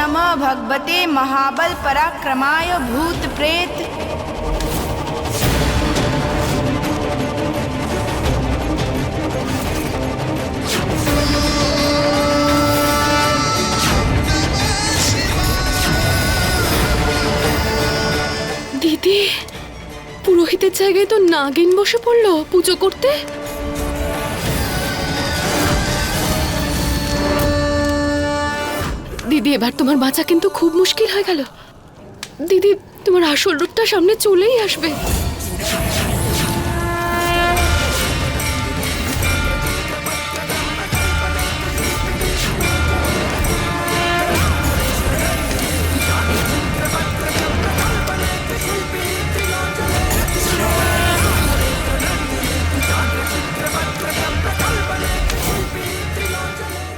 नमः भगवते महाबल पराक्रमाय भूत प्रेत দিদি পুরোহিতের জায়গায় তো নাগিন বসে পড়লো পুজো করতে দিদি, এবার তোমার বাঁচা কিন্তু খুব মুশকিল হয়ে গেল। দিদি, তোমার আসল রূপটা সামনে চলেই আসবে।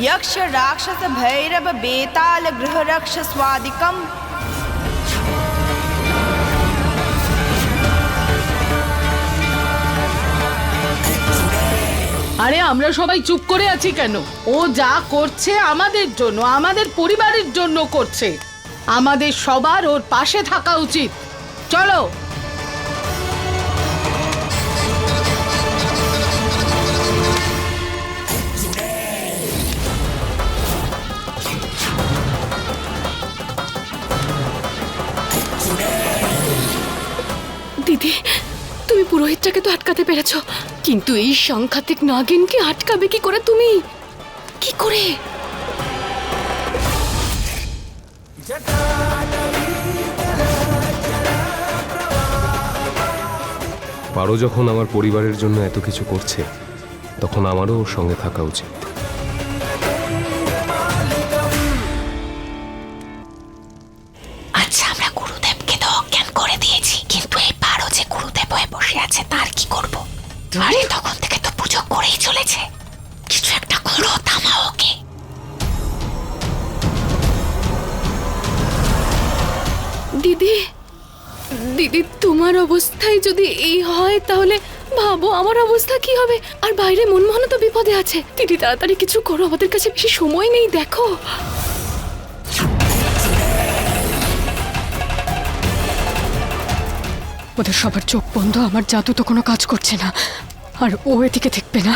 यक्ष राक्षस भैरव बेताल गृह रक्ष स्वादिकम আরে আমরা সবাই চুপ করে আছি কেন ও যা করছে আমাদের জন্য আমাদের পরিবারের জন্য করছে আমাদের সবার ওর পাশে থাকা উচিত চলো পুরোহিতটাকে তো আটকাতে পেরেছ। কিন্তু এই সাংঘাতিক নাগিনকে আটকাবে কি করে তুমি? কি করে? পারো যখন আমার পরিবারের জন্য এত কিছু করছে, তখন আমারও ওর সঙ্গে থাকা উচিত। আরে তখন থেকে তো পুজো করেই চলেছে। কিছু একটা করো থামাও ওকে দিদি দিদি, তোমার অবস্থায় যদি এই হয়, তাহলে ভাবো আমার অবস্থা কি হবে। আর বাইরে মনমোহন তো বিপদে আছে। দিদি, তাড়াতাড়ি কিছু করো, আমাদের কাছে বেশি সময় নেই, দেখো। ওদের সবার চোখ বন্ধ, আমার জাদু তো কোনো কাজ করছে না। আর ও এদিকে দেখবে না।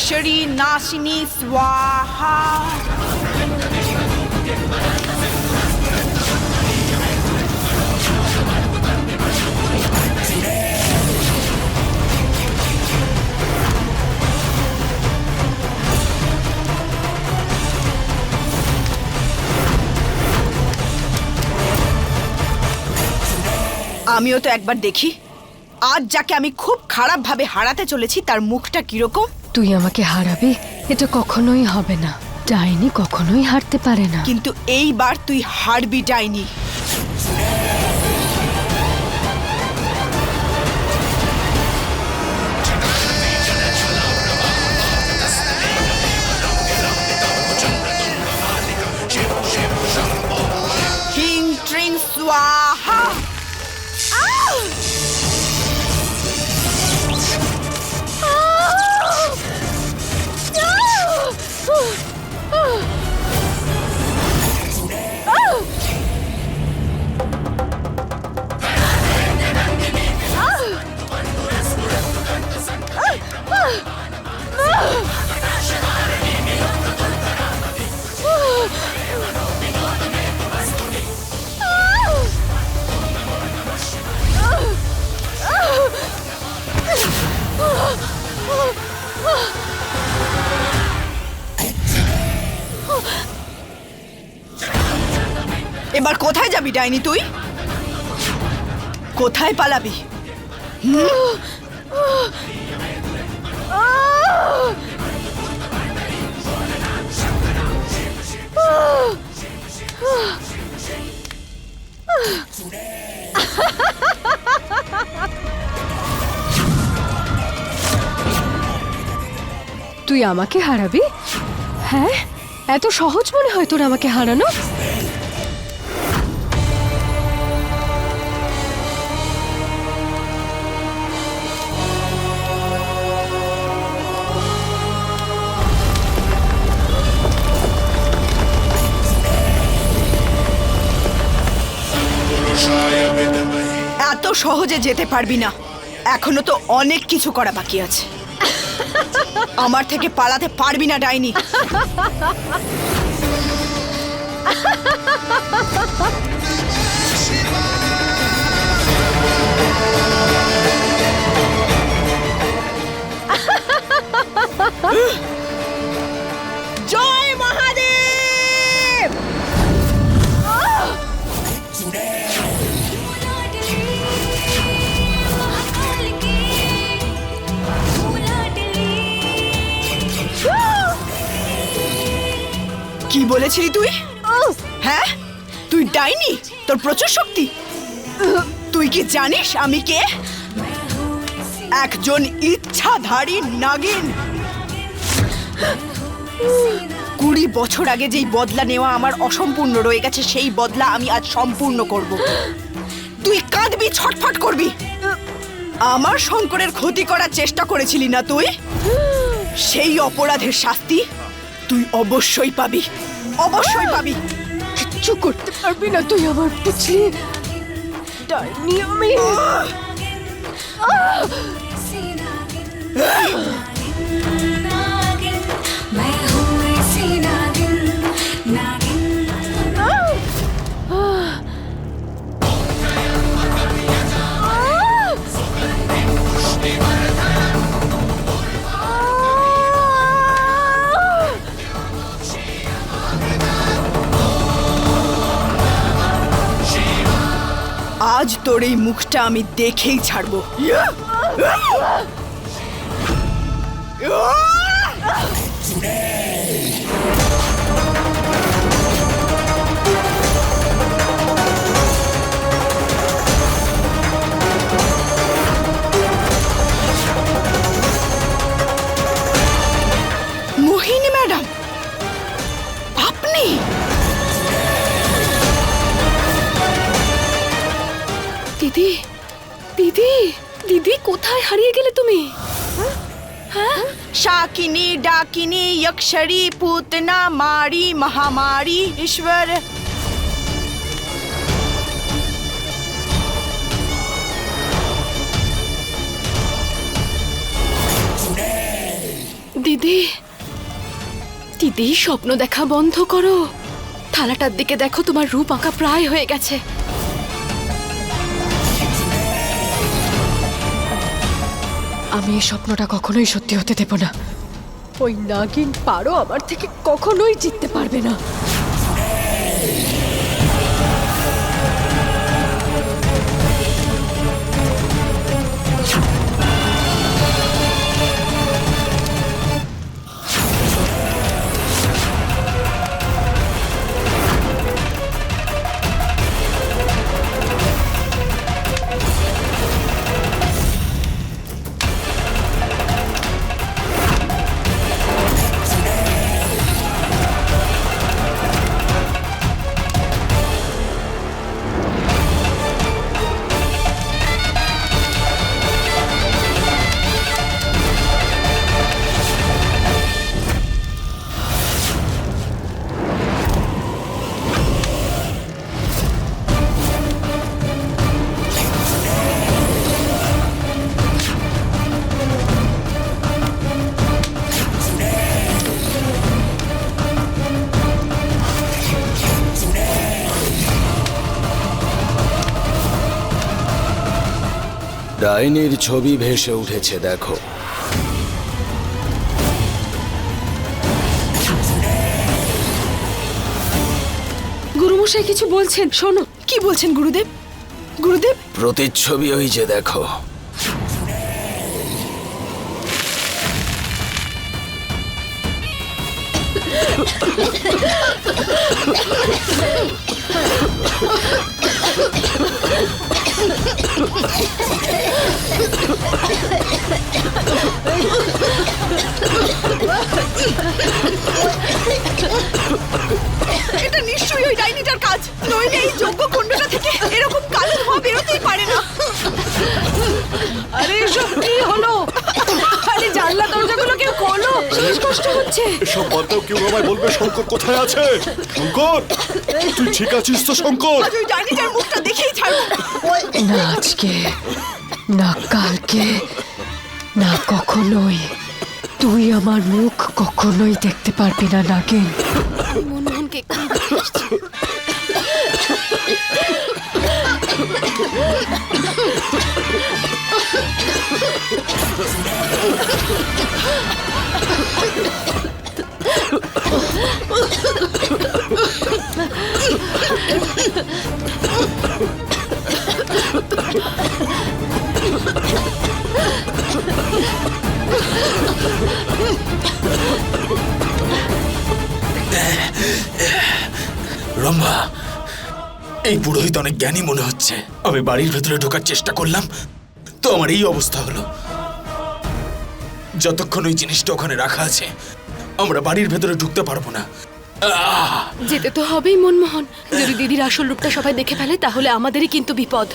Lakshari Nashini, Swaha. আমিও তো একবার দেখি আজ যাকে আমি খুব খারাপভাবে হারাতে চলেছি, তার মুখটা কীরকম তুই আমাকে হারাবি, এটা কখনোই হবে না। ডাইনি কখনোই হারতে পারে না। কিন্তু এইবার তুই হারবি ডাইনি। স্বাহা এবার কোথায় যাবি ডাইনি তুই? কোথায় পালাবি? তুই আমাকে হারাবি? হ্যাঁ? এত সহজ মনে হয় তোর আমাকে হারানো? এত সহজে যেতে পারবি না। এখনও তো অনেক কিছু করা বাকি আছে। আমার থেকে পালাতে পারবি না ডাইনি। জয় কি বলেছিলি তুই? হ্যাঁ? তুই ডাইনি? তোর প্রচুর শক্তি। তুই কি জানিস আমি কে? একজন ইচ্ছাধারী নাগিন। কুড়ি বছর আগে যেই বদলা নেওয়া আমার অসম্পূর্ণ রয়ে গেছে সেই বদলা আমি আজ সম্পূর্ণ করব। তুই কাঁদবি ছটফট করবি। আমার শঙ্করের ক্ষতি করার চেষ্টা করেছিলি না তুই? সেই অপরাধের শাস্তি তুই অবশ্যই পাবি। অবশ্যই পাবি। কিচ্ছু করতে পারবি না তুই আমার পিছিয়ে ডাইনি আমি। मैं আজ তোর এই মুখটা আমি দেখেই ছাড়বো। यक्षरी पूतना मारी महामारी ईश्वर দিদি দিদি স্বপ্ন দেখা বন্ধ করো থালাটার দিকে দেখো তোমার রূপ আঁকা প্রায় হয়ে গেছে আমি এই স্বপ্নটা কখনোই সত্যি হতে দেব না ওই নাগিন পারো আমার থেকে কখনোই জিততে পারবে না। ডাইনির ছবি ভেসে উঠেছে দেখো। গুরুমশাই কিছু বলছেন? শোনো কি বলছেন গুরুদেব? গুরুদেব? প্রতিচ্ছবি ওই যে দেখো। এটা নিশ্চয়ই ওই ডাইনিটার কাজ। নইলে এই যজ্ঞ শ্বাসকষ্ট হচ্ছে। এসব বাদ দাও কেউ আমায় বলবে শঙ্কর কোথায় আছে? শঙ্কর তুই ঠিক আছিস তো শঙ্কর? আজ ওই ডাইনিটার মুখটা দেখেই ছাড়বো না আজকে না কালকে না কখনোই। তুই আমার মুখ কখনোই দেখতে পারবি না নাগিন। মনমোহনকে রম্ভা, এই পুরোহিত অনেক জ্ঞানী মনে হচ্ছে। আমি বাড়ির ভেতরে ঢোকার চেষ্টা করলাম, তো আমার এই অবস্থা হলো। যতক্ষণ ওই জিনিসটা ওখানে রাখা আছে, আমরা বাড়ির ভেতরে ঢুকতে পারব না! যেতে তো হবেই মনমোহন। যদি দিদির আসল রূপটা সবাই দেখে ফেলে তাহলে আমাদেরই কিন্তু বিপদ।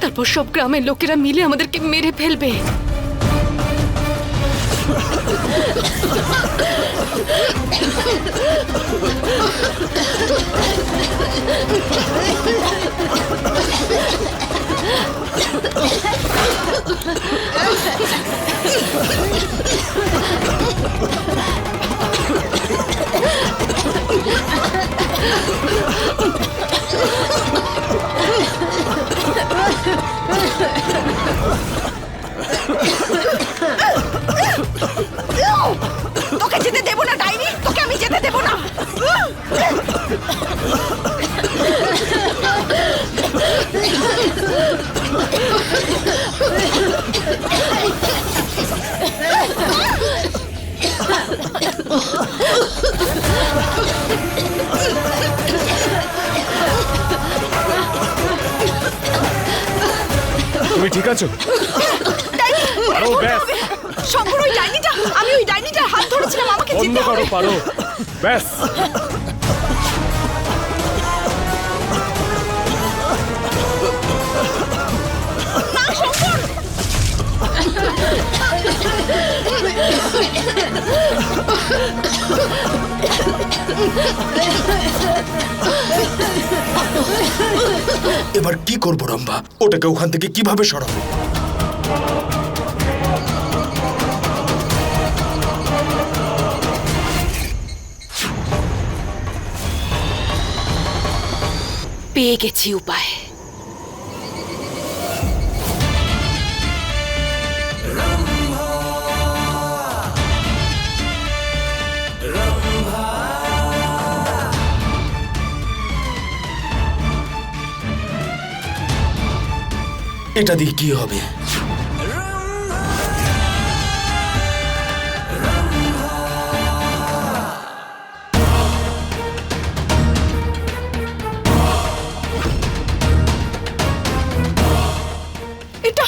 তারপর সব গ্রামের লোকেরা মিলে আমাদেরকে মেরে ফেলবে। আছো? আরও ব্যাস। শঙ্কর ওই ডাইনিটা আমি ওই ডাইনিটার হাত ধরেছিলাম আমাকে বন্ধ করো পারো। ব্যাস। এবার কি করব রম্ভা? ওটাকে ওখান থেকে কীভাবে সরাবো? পেয়ে গেছি উপায়। এটা দিয়ে কি হবে? এটা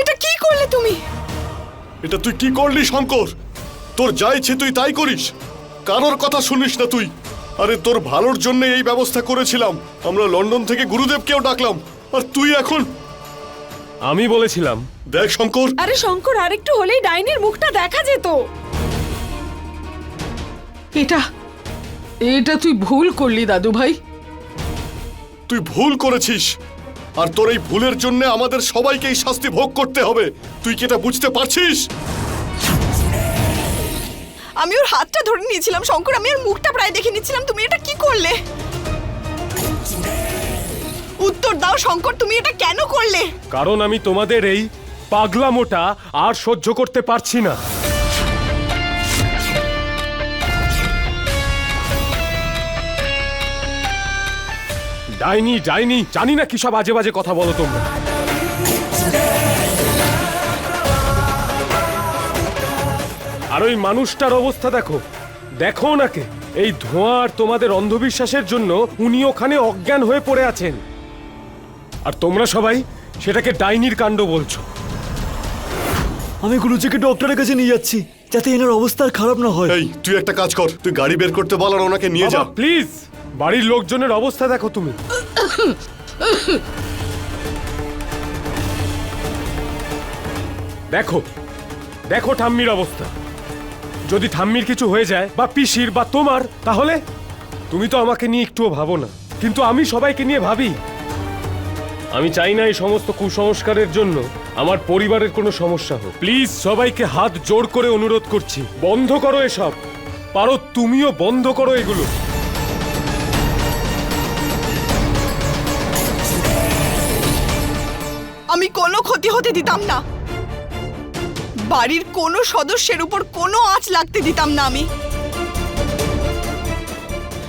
এটা কি করলে তুমি? এটা তুই কি করলি শঙ্কর? তোর যা ইচ্ছে তুই তাই করিস। কারোর কথা শুনিস না তুই। আরে তোর ভালোর জন্য এই ব্যবস্থা করেছিলাম। আমরা লন্ডন থেকে গুরুদেবকেও ডাকলাম। আর তুই এখন আমি বলেছিলাম। দেখ শঙ্কর। আরে শঙ্কর আরেকটু হলেই ডাইনির মুখটা দেখা যেত। এটা এটা তুই ভুল করলি দাদু ভাই তুই ভুল করেছিস। আর তোর এই ভুলের জন্য আমাদের সবাইকে এই শাস্তি ভোগ করতে হবে। তুই কি এটা বুঝতে পারছিস? আমি ওর হাতটা ধরে নিয়েছিলাম শঙ্কর। আমি ওর মুখটা প্রায় দেখে নিচ্ছিলাম। তুমি এটা কি করলে? উত্তর দাও, শঙ্কর, তুমি এটা কেন করলে? কারণ আমি তোমাদের এই পাগলামোটা আর সহ্য করতে পারছি না। ডাইনি ডাইনি, জানি না কি সব আজে বাজে কথা বলো তোমরা। আর ওই মানুষটার অবস্থা দেখো। দেখো ওনাকে। এই ধোঁয়া আর তোমাদের অন্ধবিশ্বাসের জন্য উনি ওখানে অজ্ঞান হয়ে পড়ে আছেন। আর তোমরা সবাই সেটাকে ডাইনির কাণ্ড বলছো। আমি গুরুজিকে ডক্টরের কাছে নিয়ে যাচ্ছি যাতে এনার অবস্থা খারাপ না হয়। এই তুই একটা কাজ কর তুই গাড়ি বের করতে বল আর ওনাকে নিয়ে যা। প্লিজ বাড়ির লোকজনের অবস্থা দেখো তুমি। দেখো দেখো ঠাম্মির অবস্থা। যদি ঠাম্মির কিছু হয়ে যায় বা পিসির বা তোমার তাহলে তুমি তো আমাকে নিয়ে একটুও ভাবো না। কিন্তু আমি সবাইকে নিয়ে ভাবি আমি চাই না এই সমস্ত কুসংস্কারের জন্য আমার পরিবারের কোনো সমস্যা হোক। প্লিজ সবাইকে হাত জোর করে অনুরোধ করছি বন্ধ করো এসব। পারো তুমিও বন্ধ করো এগুলো। আমি কোনো ক্ষতি হতে দিতাম না। বাড়ির কোনো সদস্যের উপর কোনো আঁচ লাগতে দিতাম না আমি।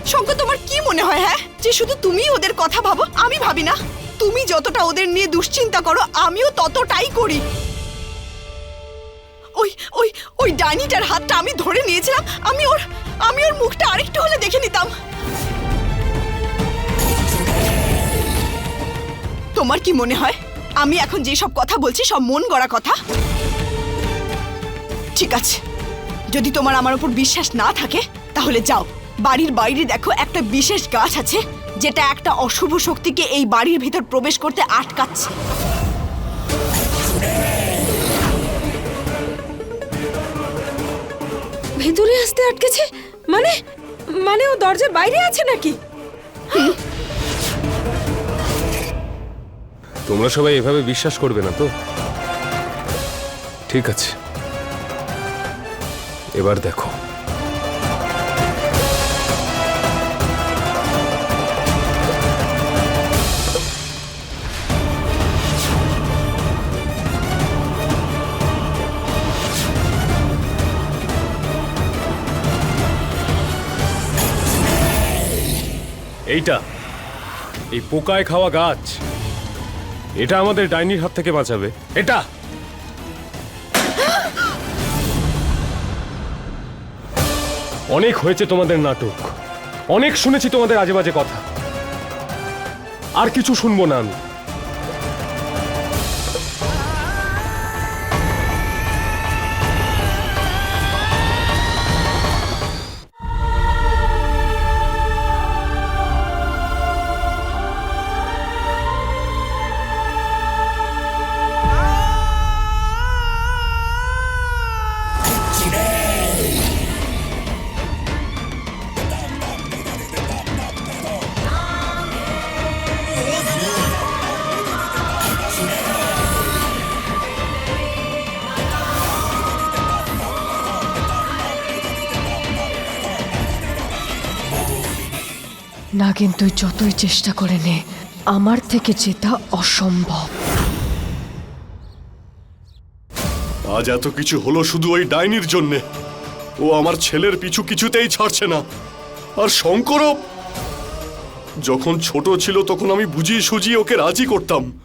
শঙ্কর তোমার কি মনে হয় হ্যাঁ? যে শুধু তুমি ওদের কথা ভাবো আমি ভাবি না। তুমি যতটা ওদের নিয়ে দুশ্চিন্তা করো, আমিও ততটাই করি। ওই ওই ওই ডাইনিটার হাতটা আমি ধরে নিয়েছিলাম, আমি ওর আমি ওর মুখটা আরেকটু হলে দেখে নিতাম। তোমার কি মনে হয়, আমি এখন যে সব কথা বলছি সব মন গড়া কথা? ঠিক আছে, যদি তোমার আমার উপর বিশ্বাস না থাকে, তাহলে যাও। বাড়ির বাইরে দেখো একটা বিশেষ গাছ আছে যেটা একটা অশুভ শক্তিকে এই বাড়ির ভিতর প্রবেশ করতে আটকাচ্ছে। ভেতরে আসতে আটকেছে? মানে মানে ও দরজার বাইরে আছে নাকি? তোমরা সবাই এভাবে বিশ্বাস করবে না তো? ঠিক আছে। এবার দেখো। এইটা। এই পোকায় খাওয়া গাছ। এটা আমাদের ডাইনির হাত থেকে বাঁচাবে। এটা! অনেক হয়েছে তোমাদের নাটক। অনেক শুনেছি তোমাদের আজে বাজে কথা। আর কিছু শুনব না আমি। তুই যতই চেষ্টা করে নে আমার থেকে জেতা অসম্ভব। আজ এত কিছু হলো শুধু ওই ডাইনির জন্যে। ও আমার ছেলের পিছু কিছুতেই ছাড়ছে না। আর শঙ্করও যখন ছোট ছিল তখন আমি বুঝিয়ে সুজিয়ে ওকে রাজি করতাম।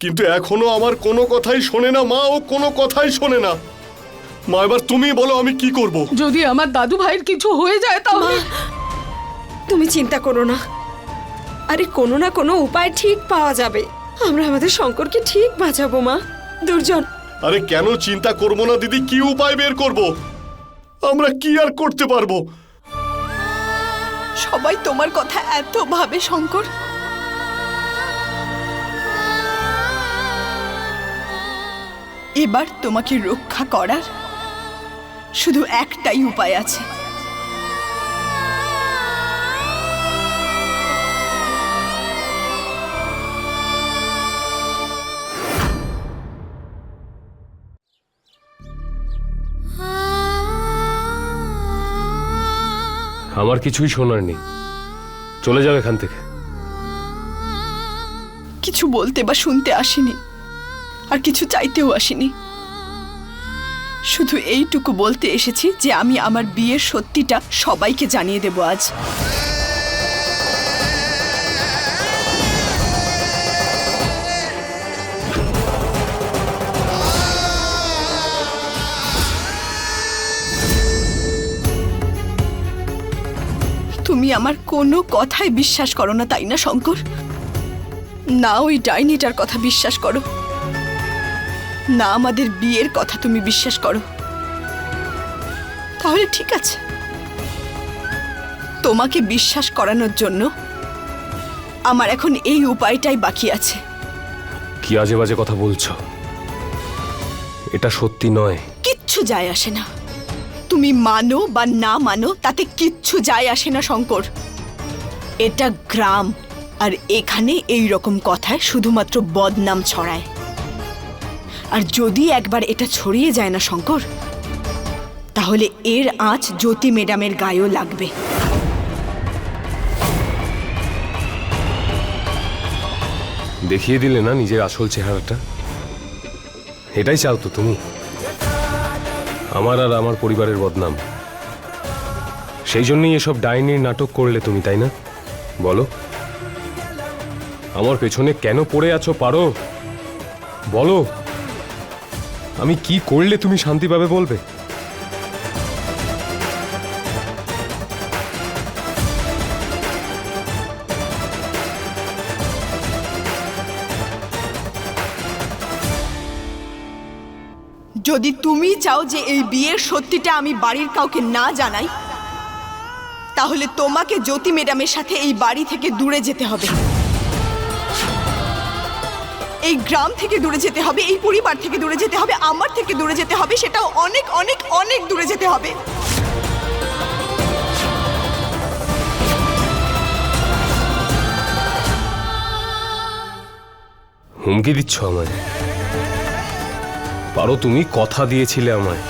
কিন্তু এখনও আমার কোনো কথাই শোনে না মা ও কোনো কথাই শোনে না। মা এবার তুমি বলো আমি কি করব? যদি আমার দাদু ভাইয়ের কিছু হয়ে যায় তাহলে তুমি চিন্তা করো না। আরে কোনো না কোনো উপায় ঠিক পাওয়া যাবে। আমরা আমাদের শঙ্করকে ঠিক বাঁচাবো মা। দুর্জন। আরে কেন চিন্তা করব না দিদি? কি উপায় বের করব? আমরা কি আর করতে পারব? সবাই তোমার কথা এত ভাবে শঙ্কর। এবার তোমাকে রক্ষা করার শুধু একটাই উপায় আছে। আমার কিছুই শোনার নেই। চলে যাও এখান থেকে। কিছু বলতে বা শুনতে আসিনি, আর কিছু চাইতেও আসিনি। শুধু এইটুকু বলতে এসেছি যে আমি আমার বিয়ের সত্যিটা সবাইকে জানিয়ে দেব আজ। তুমি আমার কোনো কথাই বিশ্বাস করো না তাই না শঙ্কর? না ওই ডাইনিটার কথা বিশ্বাস করো। না আমাদের বিয়ের কথা তুমি বিশ্বাস করো। তাহলে ঠিক আছে। তোমাকে বিশ্বাস করানোর জন্য আমার এখন এই উপায়টাই বাকি আছে। কি আজে বাজে কথা বলছো? এটা সত্যি নয়। কিচ্ছু যায় আসে না। তুমি মানো বা না মানো, তাতে কিচ্ছু যায় আসে না, শঙ্কর। এটা গ্রাম, আর এখানে এই রকম কথায় শুধুমাত্র বদনাম ছড়ায়। আর যদি একবার এটা ছড়িয়ে যায় না, শঙ্কর, তাহলে এর আঁচ জ্যোতি ম্যাডামের গায়েও লাগবে। দেখিয়ে দিলে না নিজের আসল চেহারাটা? এটাই চাও তো তুমি? আমার আর আমার পরিবারের বদনাম। সেই জন্যই এসব ডাইনির নাটক করলে তুমি, তাই না? বলো। আমার পেছনে কেন পড়ে আছো, পারো? বলো। আমি কি করলে তুমি শান্তি পাবে বলবে? যদি তুমি চাও যে এই বিয়ের সত্যিটা আমি বাড়ির কাউকে না জানাই, তাহলে তোমাকে জ্যোতি ম্যাডামের সাথে এই বাড়ি থেকে দূরে যেতে হবে। এই গ্রাম থেকে দূরে যেতে হবে, এই পরিবার থেকে দূরে যেতে হবে, আমার থেকে দূরে যেতে হবে, সেটাও অনেক অনেক অনেক দূরে যেতে হবে। হুমকি দিচ্ছ আমায়? পারো তুমি কথা দিয়েছিলে আমায়।